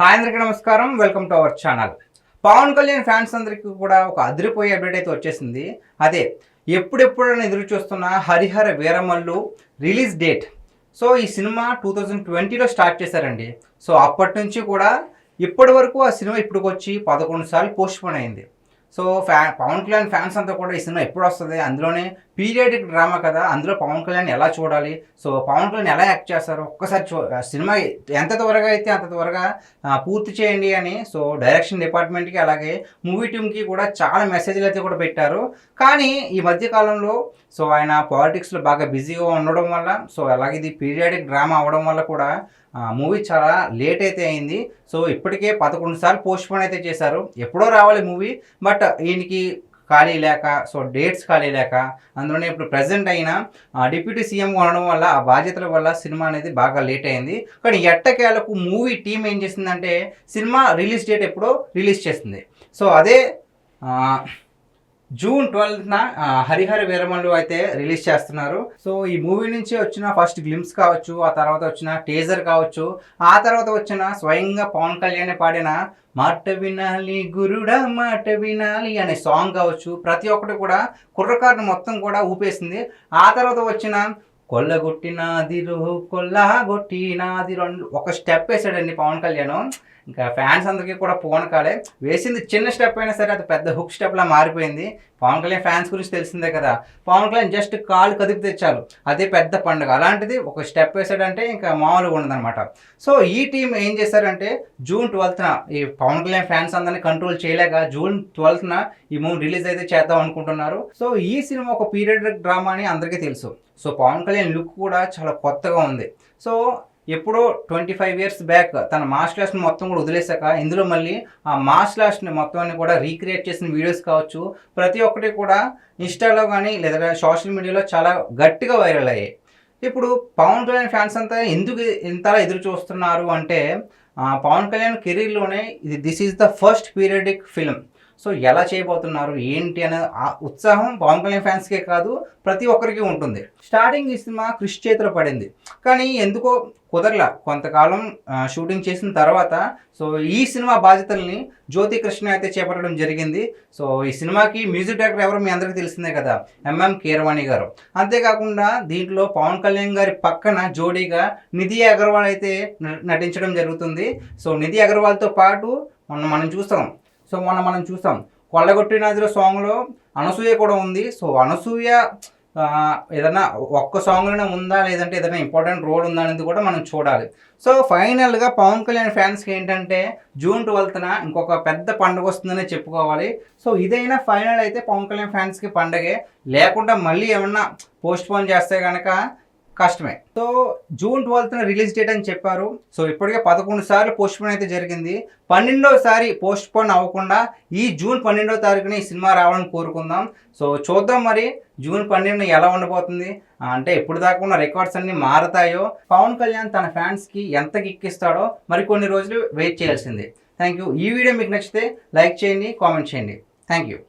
Hi అందరికీ నమస్కారం. Welcome to our channel. Pawan Kalyan fans అందరికీ కూడా ఒక అదిరిపోయే అప్డేట్ అయితే వచ్చేసింది. అదే ఎప్పుడెప్పుడైనా ఎదురు చూస్తున్న Harihara Veeramallu release date. So ఈ సినిమా టూ థౌజండ్ ట్వంటీలో స్టార్ట్ చేశారండి. సో అప్పటి నుంచి కూడా ఇప్పటి వరకు ఆ సినిమా ఇప్పటికి వచ్చి పదకొండు సార్లు పోస్ట్ పోన్ అయింది. సో ఫ్యా పవన్ కళ్యాణ్ ఫ్యాన్స్ అంతా కూడా ఈ సినిమా ఎప్పుడు వస్తుంది? అందులోనే పీరియాడిక్ డ్రామా కదా అందులో పవన్ కళ్యాణ్ ఎలా చూడాలి? సో పవన్ కళ్యాణ్ ఎలా యాక్ట్ చేస్తారు? ఒక్కసారి చూ సినిమా ఎంత త్వరగా అయితే అంత త్వరగా పూర్తి చేయండి అని సో డైరెక్షన్ డిపార్ట్మెంట్కి అలాగే మూవీ టీమ్కి కూడా చాలా మెసేజ్లు అయితే కూడా పెట్టారు. కానీ ఈ మధ్య కాలంలో సో ఆయన పాలిటిక్స్లో బాగా బిజీగా ఉండడం వల్ల సో అలాగే ఇది పీరియాడిక్ డ్రామా అవ్వడం వల్ల కూడా మూవీ చాలా లేట్ అయితే అయింది. సో ఇప్పటికే పదకొండు సార్లు పోస్ట్ పోన్ అయితే చేశారు. ఎప్పుడో రావాలి మూవీ బట్ ఈయనకి ఖాళీ లేక సో డేట్స్ ఖాళీ లేక అందులోనే ఇప్పుడు ప్రజెంట్ అయిన డిప్యూటీ సీఎం ఉండడం వల్ల ఆ బాధ్యతల వల్ల సినిమా అనేది బాగా లేట్ అయింది. కానీ ఎట్టకేలకు మూవీ టీం ఏం చేసిందంటే సినిమా రిలీజ్ డేట్ ఎప్పుడో రిలీజ్ చేసింది. సో అదే జూన్ ట్వెల్త్న హరిహర వీరమల్లు అయితే రిలీజ్ చేస్తున్నారు. సో ఈ మూవీ నుంచి వచ్చిన ఫస్ట్ గ్లిమ్స్ కావచ్చు ఆ తర్వాత వచ్చిన టేజర్ కావచ్చు ఆ తర్వాత వచ్చిన స్వయంగా పవన్ కళ్యాణ్ పాడిన మాట వినాలి గురుడా మాట వినాలి అనే సాంగ్ కావచ్చు ప్రతి ఒక్కటి కూడా కుర్రకారుని మొత్తం కూడా ఊపేసింది. ఆ తర్వాత వచ్చిన కొల్లగొట్టినాదిరు కొల్లగొట్టినాదిరు కొల్లగొట్టినాది రెండు ఒక స్టెప్ వేసాడండి పవన్ కళ్యాణ్. ఇంకా ఫ్యాన్స్ అందరికీ కూడా ఫోన్ కాలే. వేసింది చిన్న స్టెప్ అయినా సరే అది పెద్ద హుక్ స్టెప్లా మారిపోయింది. పవన్ కళ్యాణ్ ఫ్యాన్స్ గురించి తెలిసిందే కదా. పవన్ కళ్యాణ్ జస్ట్ కాలు కదిపి తెచ్చారు అదే పెద్ద పండుగ. అలాంటిది ఒక స్టెప్ వేసాడంటే ఇంకా మామూలుగా ఉండదన్నమాట. సో ఈ టీం ఏం చేశారంటే జూన్ ట్వెల్త్న ఈ పవన్ కళ్యాణ్ ఫ్యాన్స్ అందరినీ కంట్రోల్ చేయలేక జూన్ ట్వెల్త్న ఈ మూవీ రిలీజ్ అయితే చేద్దాం అనుకుంటున్నారు. సో ఈ సినిమా ఒక పీరియడ్ డ్రామా అని అందరికీ తెలుసు. సో పవన్ కళ్యాణ్ లుక్ కూడా చాలా కొత్తగా ఉంది. సో ఎప్పుడో ట్వంటీ ఫైవ్ ఇయర్స్ బ్యాక్ తన మాస్ క్లాస్ని మొత్తం కూడా వదిలేశాక ఇందులో మళ్ళీ ఆ మాస్ క్లాస్ని మొత్తాన్ని కూడా రీక్రియేట్ చేసిన వీడియోస్ కావచ్చు. ప్రతి ఒక్కటి కూడా ఇన్స్టాలో కానీ లేదా సోషల్ మీడియాలో చాలా గట్టిగా వైరల్ అయ్యాయి. ఇప్పుడు పవన్ కళ్యాణ్ ఫ్యాన్స్ అంతా ఎందుకు ఇంతలా ఎదురు చూస్తున్నారు అంటే ఆ, పవన్ కళ్యాణ్ కెరీర్లోనే ఇది this is the first periodic film so ఎలా చేయబోతున్నారు ఏంటి అనే ఆ ఉత్సాహం పవన్ కళ్యాణ్ ఫ్యాన్స్కే కాదు ప్రతి ఒక్కరికి ఉంటుంది. స్టార్టింగ్ ఈ సినిమా కృషి చేతిలో పడింది. కానీ ఎందుకో కుదరల కొంతకాలం షూటింగ్ చేసిన తర్వాత సో ఈ సినిమా బాధ్యతల్ని జ్యోతి కృష్ణ అయితే చేపట్టడం జరిగింది. సో ఈ సినిమాకి మ్యూజిక్ డైరెక్టర్ ఎవరో మీ అందరికీ తెలిసిందే కదా ఎంఎం కీరవాణి గారు. అంతేకాకుండా దీంట్లో పవన్ కళ్యాణ్ గారి పక్కన జోడీగా నిధి అగర్వాల్ అయితే న- నటించడం జరుగుతుంది. సో నిధి అగర్వాల్తో పాటు మొన్న మనం చూస్తాం సో మొన్న మనం చూసాం. కొల్లగొట్టినదిలో సాంగ్లో అనసూయ కూడా ఉంది. సో అనసూయ ఏదైనా ఒక్క సాంగ్లోనే ఉందా? లేదంటే ఏదైనా ఇంపార్టెంట్ రోల్ ఉందా అనేది కూడా మనం చూడాలి. సో ఫైనల్గా పవన్ కళ్యాణ్ ఫ్యాన్స్కి ఏంటంటే జూన్ ట్వెల్త్న ఇంకొక పెద్ద పండుగ వస్తుందనే చెప్పుకోవాలి. సో ఇదైనా ఫైనల్ అయితే పవన్ కళ్యాణ్ ఫ్యాన్స్కి పండగే. లేకుండా మళ్ళీ ఏమన్నా పోస్ట్ పోన్ చేస్తే కనుక కష్టమే. సో జూన్ ట్వెల్త్న రిలీజ్ డేట్ అని చెప్పారు. సో ఇప్పటికే పదకొండు సార్లు పోస్ట్ పోన్ అయితే జరిగింది. పన్నెండోసారి పోస్ట్ పోన్ అవ్వకుండా ఈ జూన్ పన్నెండో తారీఖున ఈ సినిమా రావాలని కోరుకుందాం. సో చూద్దాం మరి జూన్ పన్నెండున ఎలా ఉండబోతుంది. అంటే ఎప్పుడు దాకా ఉన్న రికార్డ్స్ అన్ని మారతాయో పవన్ కళ్యాణ్ తన ఫ్యాన్స్కి ఎంత కిక్కిస్తాడో మరి కొన్ని రోజులు వెయిట్ చేయాల్సిందే. థ్యాంక్ యూ ఈ వీడియో మీకు నచ్చితే లైక్ చేయండి కామెంట్ చేయండి. Thank you